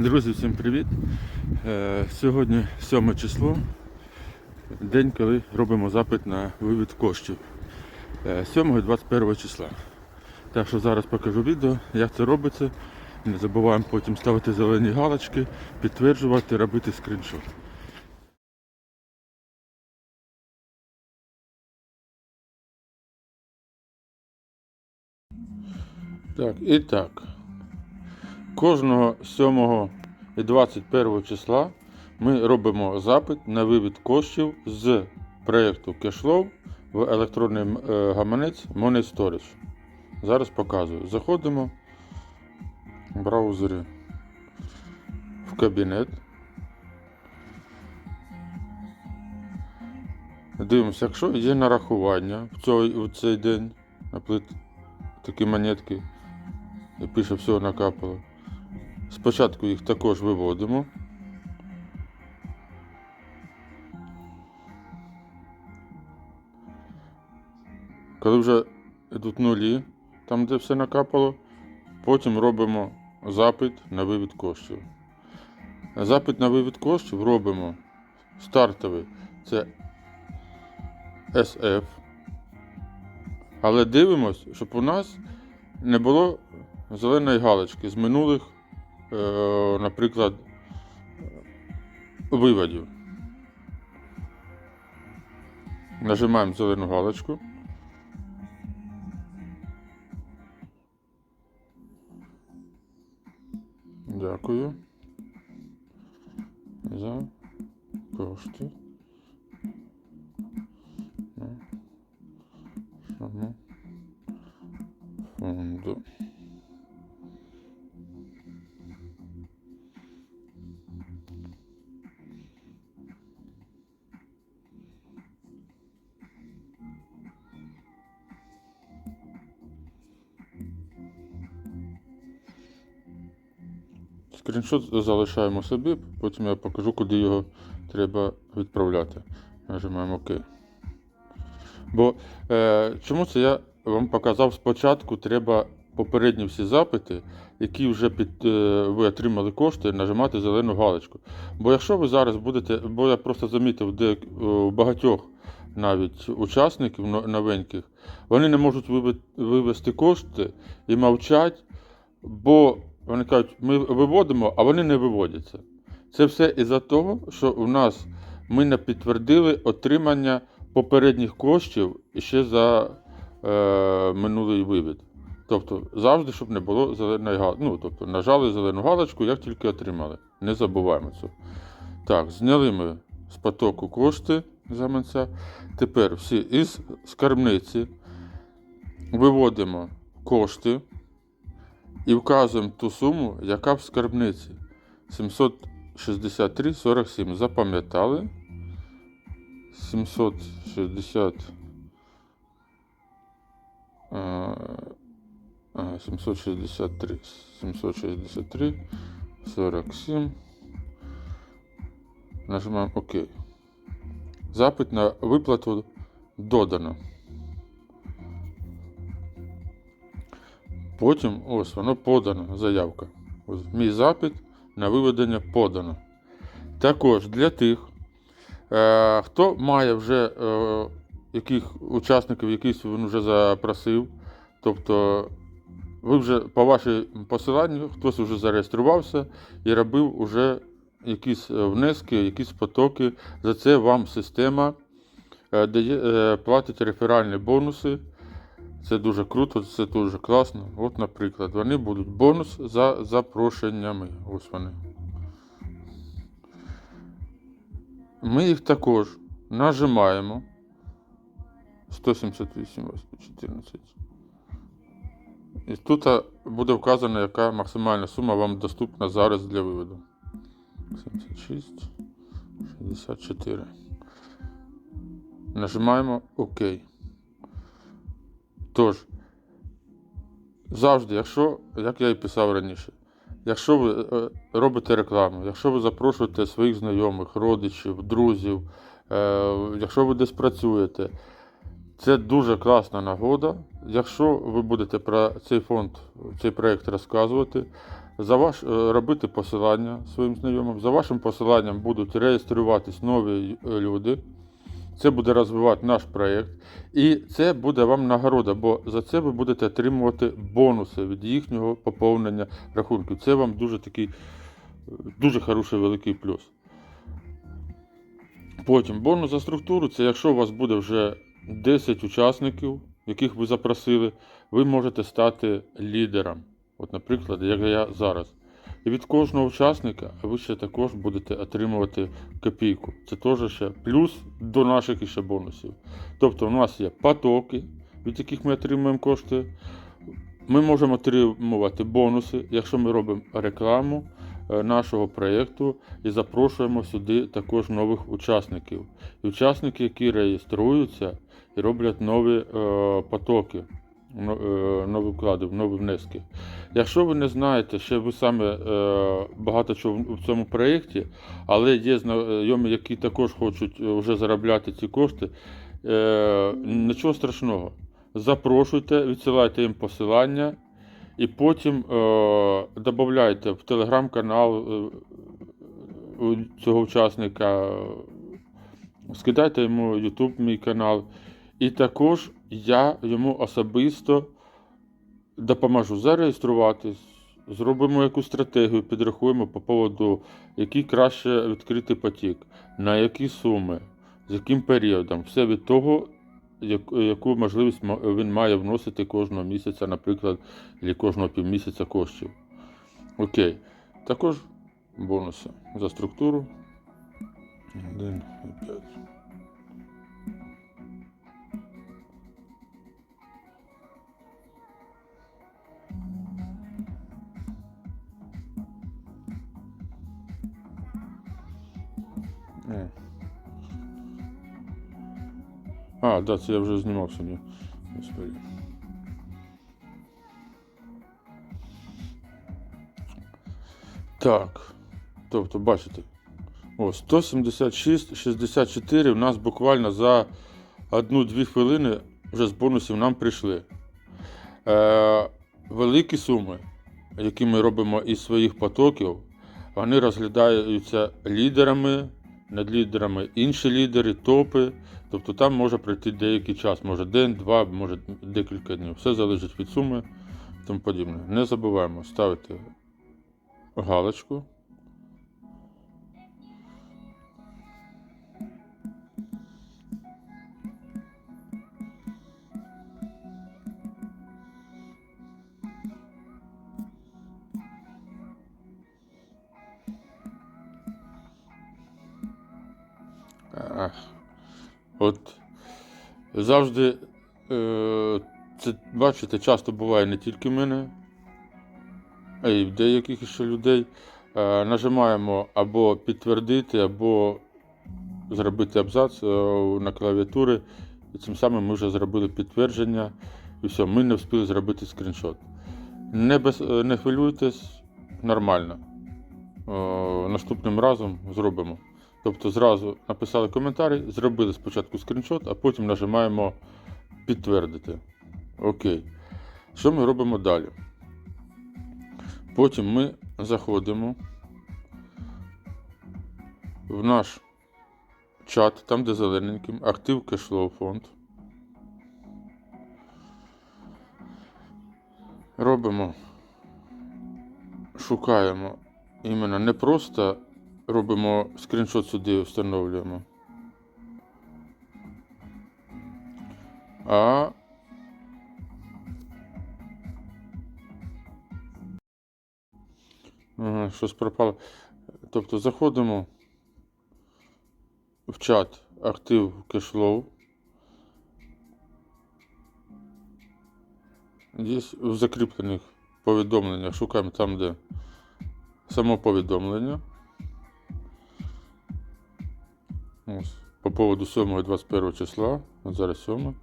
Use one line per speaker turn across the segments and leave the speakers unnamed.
Друзі, всім привіт! Е, Сьогодні 7 число, день, коли робимо запит на вивід коштів. Е, 7 і 21 числа. Так що зараз покажу відео, як це робиться. Не забуваємо потім ставити зелені галочки, підтверджувати, робити скріншот. Так, і так. Кожного 7 і 21 числа ми робимо запит на вивід коштів з проєкту Cashflow в електронний е, гаманець Money Storage. Зараз показую. Заходимо в браузері в кабінет. Дивимося, якщо є нарахування в цей, в цей день, наприклад, такі монетки, і пише все накапало. Спочатку їх також виводимо. Коли вже йдуть нулі, там де все накапало, потім робимо запит на вивід коштів. Запит на вивід коштів робимо стартовий це SF. Але дивимось, щоб у нас не було зеленої галочки з минулих, наприклад, виводів. Нажимаємо зелену галочку. Дякую за кошти. фонду. Скріншот залишаємо собі, потім я покажу, куди його треба відправляти. Нажимаємо ОК. Бо е, чому це я вам показав спочатку, треба попередні всі запити, які вже під, е, ви отримали кошти, нажимати зелену галочку. Бо якщо ви зараз будете, бо я просто замітив, де е, у багатьох навіть учасників новеньких, вони не можуть вивести кошти і мовчать, бо вони кажуть, ми виводимо, а вони не виводяться. Це все із-за того, що у нас ми не підтвердили отримання попередніх коштів ще за е, минулий вивід. Тобто завжди, щоб не було зеленої галочки. Ну, тобто, нажали зелену галочку, як тільки отримали. Не забуваємо це. Так, зняли ми з потоку кошти з гаманця. Тепер всі із скарбниці виводимо кошти і вказуємо ту суму, яка в скарбниці. 763,47. Запам'ятали. 760. е, 763. 763. 47. Нажимаємо ОК. Запит на виплату додано. Потім ось воно подано, заявка. Ось мій запит на виведення подано. Також для тих, е, хто має вже е, яких учасників, якісь він вже запросив. Тобто ви вже по вашій посиланню хтось вже зареєструвався і робив вже якісь е, внески, якісь потоки. За це вам система дає, платить реферальні бонуси. Це дуже круто, це дуже класно. От, наприклад, вони будуть бонус за запрошеннями. Ось вони. Ми їх також нажимаємо. 178, 14. І тут буде вказано, яка максимальна сума вам доступна зараз для виводу. 76, 64. Нажимаємо ОК. Тож, завжди, якщо, як я і писав раніше, якщо ви е, робите рекламу, якщо ви запрошуєте своїх знайомих, родичів, друзів, е, якщо ви десь працюєте, це дуже класна нагода. Якщо ви будете про цей фонд, цей проєкт розказувати, за ваш, е, робити посилання своїм знайомим. За вашим посиланням будуть реєструватись нові люди. Це буде розвивати наш проєкт. І це буде вам нагорода, бо за це ви будете отримувати бонуси від їхнього поповнення рахунків. Це вам дуже такий дуже хороший великий плюс. Потім бонус за структуру це якщо у вас буде вже 10 учасників, яких ви запросили, ви можете стати лідером. От, наприклад, як я зараз. І від кожного учасника ви ще також будете отримувати копійку. Це теж ще плюс до наших іще бонусів. Тобто у нас є потоки, від яких ми отримуємо кошти. Ми можемо отримувати бонуси, якщо ми робимо рекламу е, нашого проєкту і запрошуємо сюди також нових учасників. І учасники, які реєструються і роблять нові е, потоки, нові вклади, нові внески. Якщо ви не знаєте, ще ви саме е, багато чого в- цьому проєкті, але є знайомі, які також хочуть е, вже заробляти ці кошти, е, нічого страшного. Запрошуйте, відсилайте їм посилання і потім е, додавайте в телеграм-канал е, цього учасника, е, скидайте йому YouTube мій канал. І також я йому особисто допоможу зареєструватись, зробимо якусь стратегію, підрахуємо по поводу, який краще відкрити потік, на які суми, з яким періодом. Все від того, яку можливість він має вносити кожного місяця, наприклад, або кожного півмісяця коштів. Окей. Також бонуси за структуру. 1 Да, це я вже знімав сьогодні. Господи. Так. Тобто, бачите. О, 176, 64 у нас буквально за 1-2 хвилини вже з бонусів нам прийшли. Е, великі суми, які ми робимо із своїх потоків, вони розглядаються лідерами, над лідерами інші лідери, топи. Тобто там може пройти деякий час, може день, два, може декілька днів. Все залежить від суми і тому подібне. Не забуваємо ставити галочку. От завжди, е, це, бачите, часто буває не тільки мене, а й деяких ще людей. Е, нажимаємо або підтвердити, або зробити абзац е, на клавіатурі. І цим самим ми вже зробили підтвердження. І все, ми не встигли зробити скріншот. Не, без, не хвилюйтесь, нормально. Е, наступним разом зробимо. Тобто зразу написали коментарі, зробили спочатку скріншот, а потім нажимаємо підтвердити. Окей. Що ми робимо далі? Потім ми заходимо в наш чат, там, де зелененьким, актив кешлоу фонд. Робимо, шукаємо іменно не просто робимо скріншот сюди, встановлюємо. А Ага, щось пропало. Тобто заходимо в чат актив кешлоу. Десь в закріплених повідомленнях шукаємо там, де само повідомлення. Ось, по поводу 7 і 21 числа, от зараз 7.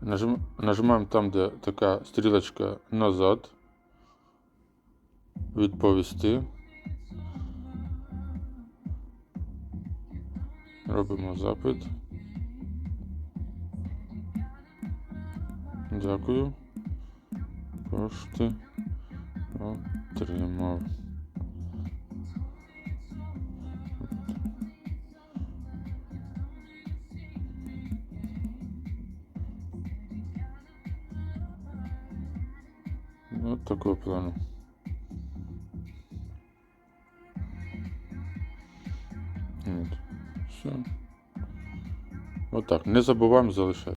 Нажим, нажимаємо там, де така стрілочка назад. Відповісти. Робимо запит. Дякую. Кошти. Отримав. Ну, от такого плану. От. Все. Отак. Не забуваємо залишати.